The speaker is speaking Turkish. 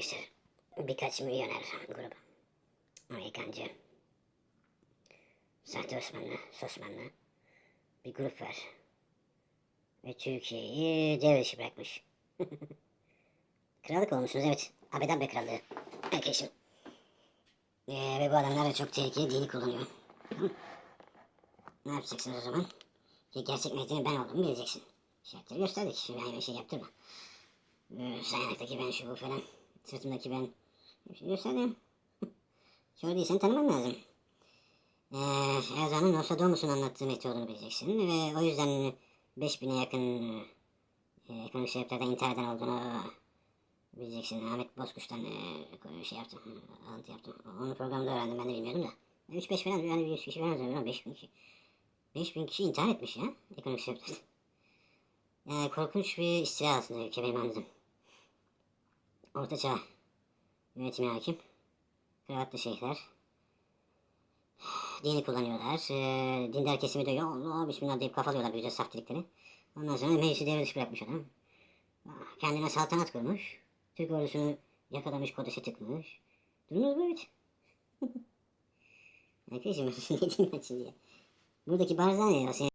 arkadaşlar. Birkaç milyoner grubu. Amerikancı. Sahte Osmanlı, Osmanlı. Bir grup var. Ve Türkiye'yi dışı bırakmış. Krallık olmuşsunuz evet. Abedan be krallığı. Arkadaşım. Ee, ve bu adamlar da çok tehlikeli dini kullanıyor. Ne yapacaksınız o zaman? Ki gerçek Mehdi'nin ben olduğumu bileceksin. Şartları gösterdik. Şimdi aynı şey yaptırma. Ee, Sağ ayaktaki ben şu bu falan. Sırtımdaki ben. Hepsini gösterdim. Şöyle değilsen tanıman lazım. Ee, Erdoğan'ın Nostradamus'un anlattığı Mehdi olduğunu bileceksin. Ve o yüzden 5000'e yakın e, ekonomik sebeplerden intihar eden olduğunu bileceksin. Ahmet Bozkuş'tan e, şey yaptım. Alıntı yaptım. Onu programda öğrendim. Ben de bilmiyordum da. 3-5 falan yani 100 kişi falan zannediyorum. 5000 kişi. 5000 kişi intihar etmiş ya. Ekonomik sebeplerden. Yani korkunç bir istila altında ülke benim anladığım. Orta çağ yönetimi hakim. Kravatlı şeyhler. Dini kullanıyorlar. E, dindar kesimi dövüyor. Allah bismillah deyip kafalıyorlar büyüce saf dedikleri. Ondan sonra meclisi devre dışı bırakmış adam. Kendine saltanat kurmuş. Türk ordusunu yakalamış, kodese tıkmış. Durumunuz bu evet. Arkadaşım ne diyeyim ben. Buradaki barzan ya.